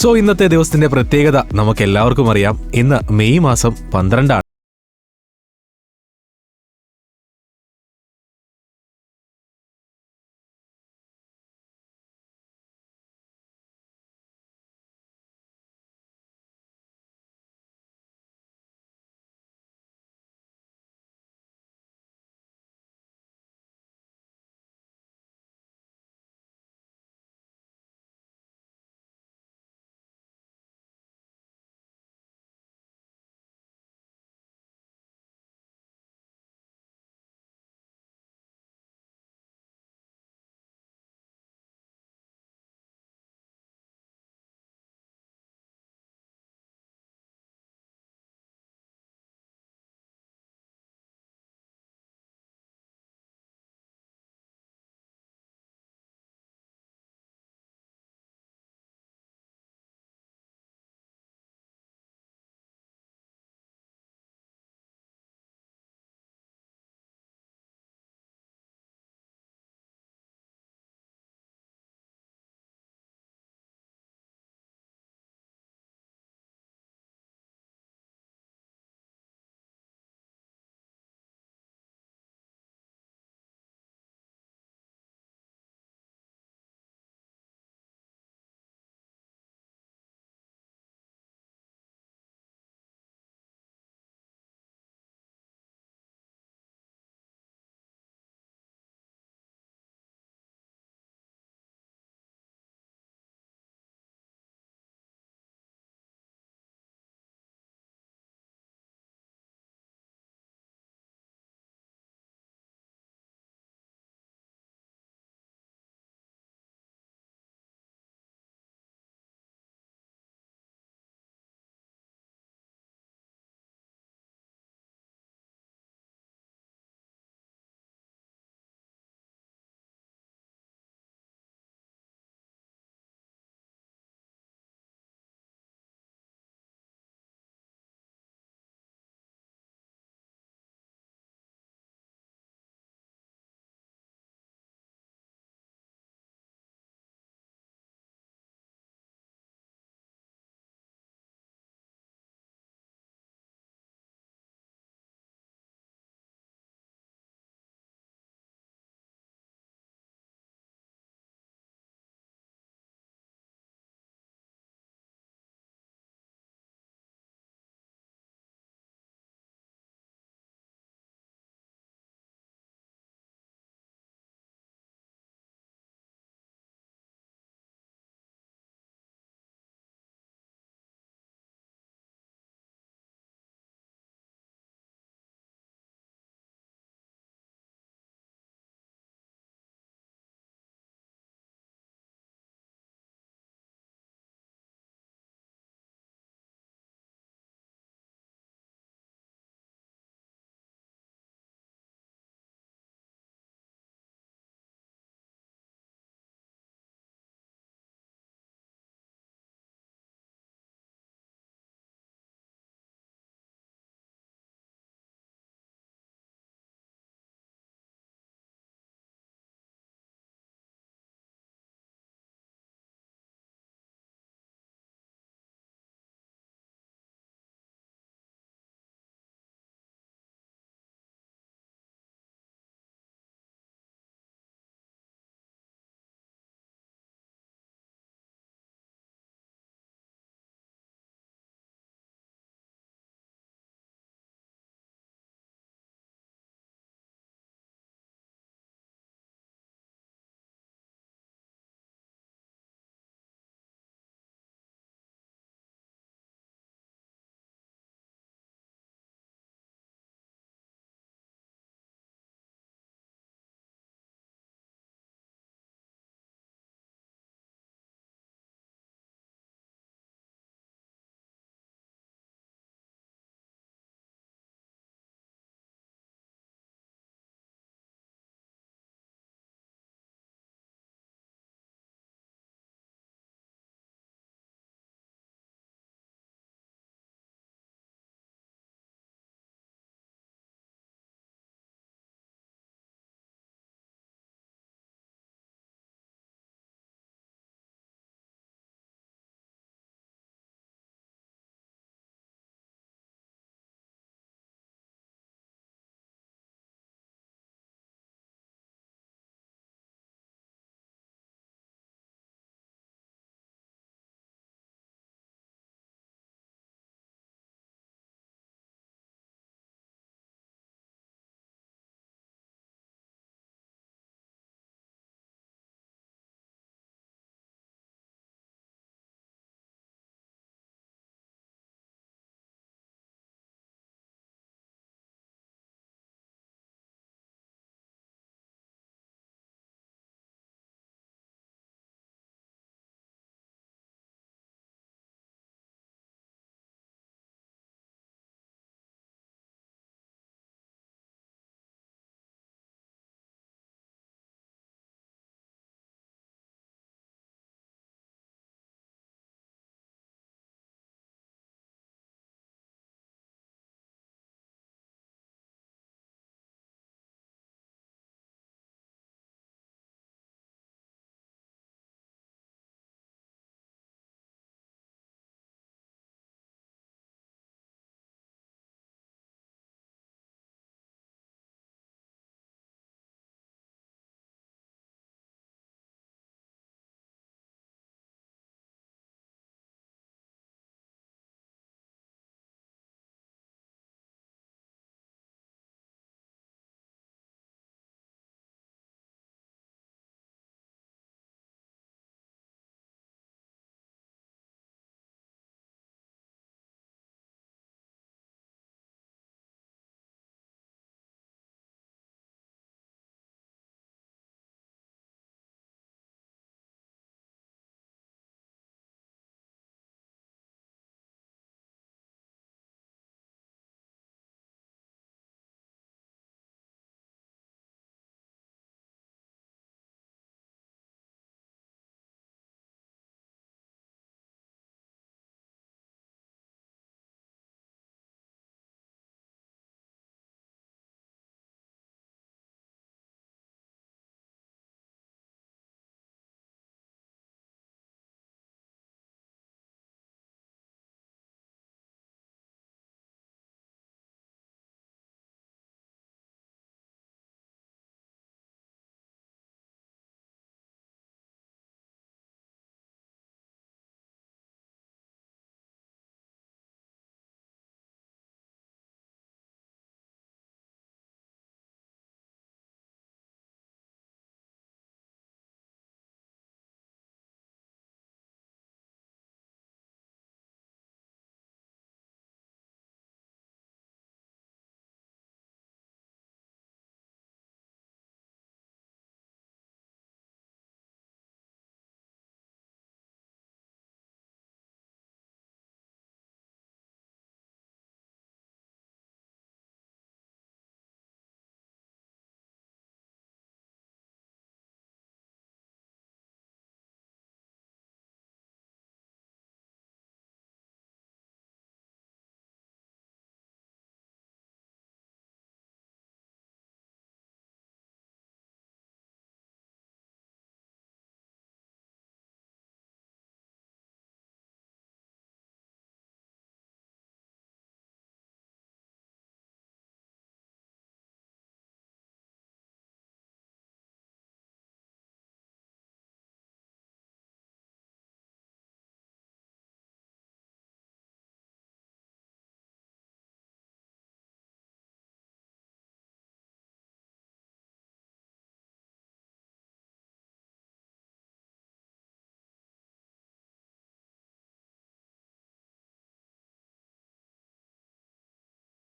So ഇന്നത്തെ ദിവസത്തിന്റെ പ്രത്യേകത നമുക്ക് എല്ലാവർക്കും അറിയാം. ഇന്ന് മെയ് മാസം പന്ത്രണ്ടാണ്.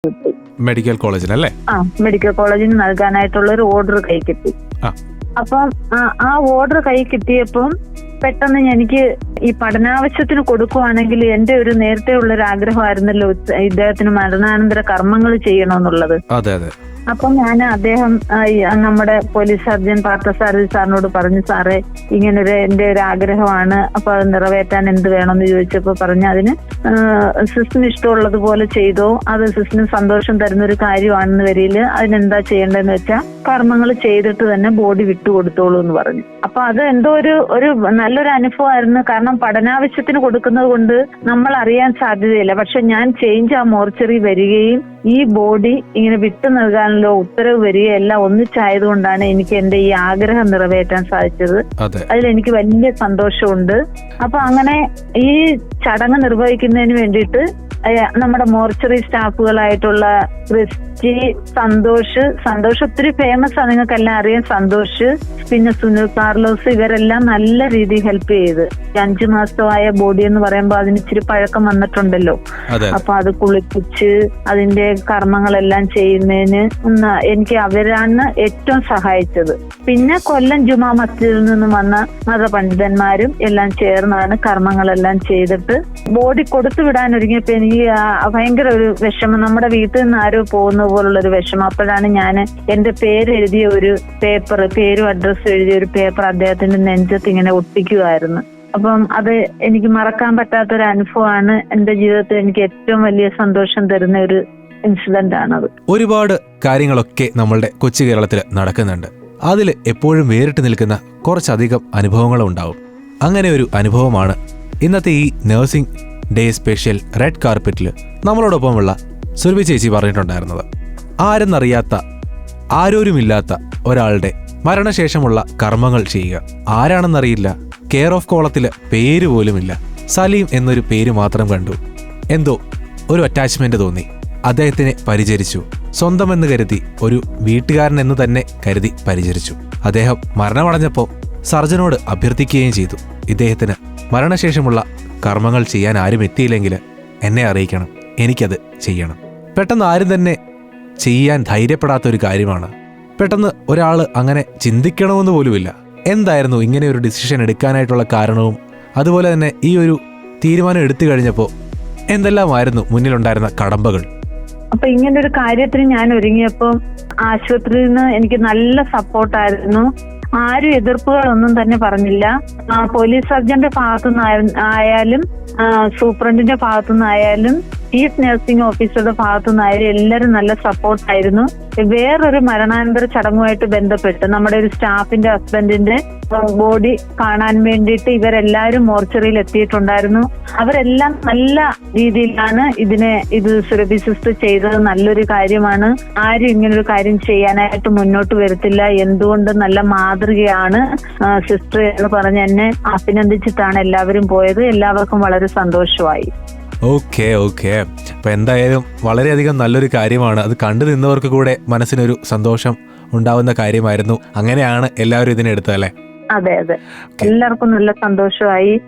കിട്ടി മെഡിക്കൽ കോളേജിലല്ലേ ആ മെഡിക്കൽ കോളേജിന് നൽകാനായിട്ടുള്ള ഒരു ഓർഡർ കൈ കിട്ടി. അപ്പം ആ ഓർഡർ കൈ കിട്ടിയപ്പം പെട്ടെന്ന് എനിക്ക് ഈ പഠനാവശ്യത്തിന് കൊടുക്കുവാണെങ്കിൽ എന്റെ ഒരു നേരത്തെ ഉള്ള ഒരു ആഗ്രഹമായിരുന്നല്ലോ ഇദ്ദേഹത്തിന് മരണാനന്തര കർമ്മങ്ങൾ ചെയ്യണമെന്നുള്ളത്. അതെ അതെ. അപ്പം ഞാൻ അദ്ദേഹം നമ്മുടെ പോലീസ് സർജൻ പാർത്ഥസാരഥി സാറിനോട് പറഞ്ഞു സാറേ ഇങ്ങനൊരു എന്റെ ഒരു ആഗ്രഹമാണ്. അപ്പൊ അത് നിറവേറ്റാൻ എന്ത് വേണമെന്ന് ചോദിച്ചപ്പോ പറഞ്ഞു അതിന് സിസ്റ്റിന് ഇഷ്ടമുള്ളതുപോലെ ചെയ്തോ അത് സിസ്റ്റിന് സന്തോഷം തരുന്ന ഒരു കാര്യമാണെന്ന് വരിയിൽ അതിനെന്താ ചെയ്യേണ്ടതെന്ന് വെച്ചാൽ കർമ്മങ്ങൾ ചെയ്തിട്ട് തന്നെ ബോഡി വിട്ടുകൊടുത്തോളൂ എന്ന് പറഞ്ഞു. അപ്പൊ അത് എന്തോ ഒരു ഒരു നല്ലൊരു അനുഭവമായിരുന്നു. കാരണം പഠനാവശ്യത്തിന് കൊടുക്കുന്നത് കൊണ്ട് നമ്മൾ അറിയാൻ സാധ്യതയില്ല. പക്ഷെ ഞാൻ ചേഞ്ച് ആ മോർച്ചറി വരികയും ഈ ബോഡി ഇങ്ങനെ വിട്ടു നൽകാനുള്ള ഉത്തരവ് വരികയും എല്ലാം ഒന്നിച്ചായതുകൊണ്ടാണ് എനിക്ക് എന്റെ ഈ ആഗ്രഹം നിറവേറ്റാൻ സാധിച്ചത്. അതെ. അതിൽ എനിക്ക് വലിയ സന്തോഷമുണ്ട്. അപ്പൊ അങ്ങനെ ഈ ചടങ്ങ് നിർവഹിക്കുന്നതിന് വേണ്ടിയിട്ട് നമ്മുടെ മോർച്ചറി സ്റ്റാഫുകളായിട്ടുള്ള ക്രിസ്റ്റി സന്തോഷ്. സന്തോഷ് ഒത്തിരി ഫേമസ് ആണ്. നിങ്ങൾക്കെല്ലാം അറിയാം. സന്തോഷ് പിന്നെ സുനിൽ കാർലോസ് ഇവരെല്ലാം നല്ല രീതിയിൽ ഹെൽപ്പ് ചെയ്ത്. അഞ്ചു മാസമായ ബോഡി എന്ന് പറയുമ്പോൾ അതിന് ഇച്ചിരി പഴക്കം വന്നിട്ടുണ്ടല്ലോ. അപ്പൊ അത് കുളിപ്പിച്ച് അതിന്റെ കർമ്മങ്ങളെല്ലാം ചെയ്യുന്നതിന് എനിക്ക് അവരാണ് ഏറ്റവും സഹായിച്ചത്. പിന്നെ കൊല്ലം ജുമാ മസ്ജിദിൽ നിന്നും വന്ന മതപണ്ഡിതന്മാരും എല്ലാം ചേർന്നാണ് കർമ്മങ്ങളെല്ലാം ചെയ്തിട്ട് ബോഡി കൊടുത്തു വിടാൻ ഒരുങ്ങിയപ്പോ എനിക്ക് ആ ഭയങ്കര ഒരു വിഷമം. നമ്മുടെ വീട്ടിൽ നിന്ന് ആരോ പോകുന്ന പോലുള്ള ഒരു വിഷമം. അപ്പോഴാണ് ഞാൻ എന്റെ പേര് എഴുതിയ ഒരു പേപ്പർ പേരും അഡ്രസ്സും എഴുതിയ ഒരു പേപ്പർ അദ്ദേഹത്തിന്റെ നെഞ്ചത്ത് ഇങ്ങനെ ഒട്ടിക്കുമായിരുന്നു അപ്പം അത് എനിക്ക് മറക്കാൻ പറ്റാത്ത ഒരു അനുഭവമാണ് എന്റെ ജീവിതത്തിൽ എനിക്ക് ഏറ്റവും വലിയ സന്തോഷം തരുന്ന ഒരു ഇൻസിഡന്റ് ആണത്. ഒരുപാട് കാര്യങ്ങളൊക്കെ നമ്മളുടെ കൊച്ചു കേരളത്തിൽ നടക്കുന്നുണ്ട്. അതിൽ എപ്പോഴും വേറിട്ട് നിൽക്കുന്ന കുറച്ചധികം അനുഭവങ്ങളും ഉണ്ടാവും അങ്ങനെ ഒരു അനുഭവമാണ് ഇന്നത്തെ ഈ നഴ്സിംഗ് ഡേ സ്പെഷ്യൽ റെഡ് കാർപ്പറ്റിൽ നമ്മളോടൊപ്പമുള്ള സുരഭി ചേച്ചി പറഞ്ഞിട്ടുണ്ടായിരുന്നത്. ആരെന്നറിയാത്ത ആരോരുമില്ലാത്ത ഒരാളുടെ മരണശേഷമുള്ള കർമ്മങ്ങൾ ചെയ്യുക. ആരാണെന്നറിയില്ല കെയർ ഓഫ് കോളത്തിൽ പേര് പോലുമില്ല. സലീം എന്നൊരു പേര് മാത്രം കണ്ടു. എന്തോ ഒരു അറ്റാച്ച്മെന്റ് തോന്നി. അദ്ദേഹത്തിനെ പരിചരിച്ചു. സ്വന്തമെന്ന് കരുതി ഒരു വീട്ടുകാരൻ എന്ന് തന്നെ കരുതി പരിചരിച്ചു. അദ്ദേഹം മരണമടഞ്ഞപ്പോൾ സർജനോട് അഭ്യർത്ഥിക്കുകയും ചെയ്തു. ഇദ്ദേഹത്തിന് മരണശേഷമുള്ള കർമ്മങ്ങൾ ചെയ്യാൻ ആരും എത്തിയില്ലെങ്കിൽ എന്നെ അറിയിക്കണം. എനിക്കത് ചെയ്യണം. പെട്ടെന്ന് ആരും തന്നെ ചെയ്യാൻ ധൈര്യപ്പെടാത്ത ഒരു കാര്യമാണ്. പെട്ടെന്ന് ഒരാൾ അങ്ങനെ ചിന്തിക്കണമെന്ന് പോലുമില്ല. എന്തായിരുന്നു ഇങ്ങനെ ഒരു ഡിസിഷൻ എടുക്കാനായിട്ടുള്ള കാരണവും? അതുപോലെ തന്നെ ഈ ഒരു തീരുമാനം എടുത്തു കഴിഞ്ഞപ്പോൾ എന്തെല്ലാമായിരുന്നു മുന്നിലുണ്ടായിരുന്ന കടമ്പകൾ? അപ്പൊ ഇങ്ങനെ ഒരു കാര്യത്തിന് ഞാൻ ഒരുങ്ങിയപ്പോൾ ആശുപത്രിയിൽ നിന്ന് എനിക്ക് നല്ല സപ്പോർട്ടായിരുന്നു ആരും എതിർപ്പുകളൊന്നും തന്നെ പറഞ്ഞില്ല. പോലീസ് സർജന്റെ ഭാഗത്തുനിന്ന് ആയാലും സൂപ്രണ്ടിന്റെ ഭാഗത്തുനിന്നായാലും ചീഫ് നഴ്സിംഗ് ഓഫീസറുടെ ഭാഗത്തു നിന്നായാലും എല്ലാവരും നല്ല സപ്പോർട്ടായിരുന്നു വേറൊരു മരണാനന്തര ചടങ്ങുമായിട്ട് ബന്ധപ്പെട്ട് നമ്മുടെ ഒരു സ്റ്റാഫിന്റെ ഹസ്ബൻഡിന്റെ ബോഡി കാണാൻ വേണ്ടിയിട്ട് ഇവരെല്ലാവരും മോർച്ചറിയിൽ എത്തിയിട്ടുണ്ടായിരുന്നു. അവരെല്ലാം നല്ല രീതിയിലാണ് ഇതിനെ ഇത് സുരഭി സിസ്റ്റർ ചെയ്തത്. നല്ലൊരു കാര്യമാണ്. ആരും ഇങ്ങനൊരു കാര്യം ചെയ്യാനായിട്ട് മുന്നോട്ട് വരത്തില്ല. എന്തുകൊണ്ട് നല്ല മാതൃകയാണ് സിസ്റ്റർ എന്ന് പറഞ്ഞ് എന്നെ അഭിനന്ദിച്ചിട്ടാണ് എല്ലാവരും പോയത്. എല്ലാവർക്കും വളരെ സന്തോഷമായി. ഓക്കെ ഓക്കെ അപ്പം എന്തായാലും വളരെയധികം നല്ലൊരു കാര്യമാണ്. അത് കണ്ടു നിന്നവർക്ക് കൂടെ മനസ്സിനൊരു സന്തോഷം ഉണ്ടാവുന്ന കാര്യമായിരുന്നു. അങ്ങനെയാണ് എല്ലാവരും ഇതിനെടുത്തത് അല്ലേ? അതെ അതെ. എല്ലാവർക്കും നല്ല സന്തോഷമായി.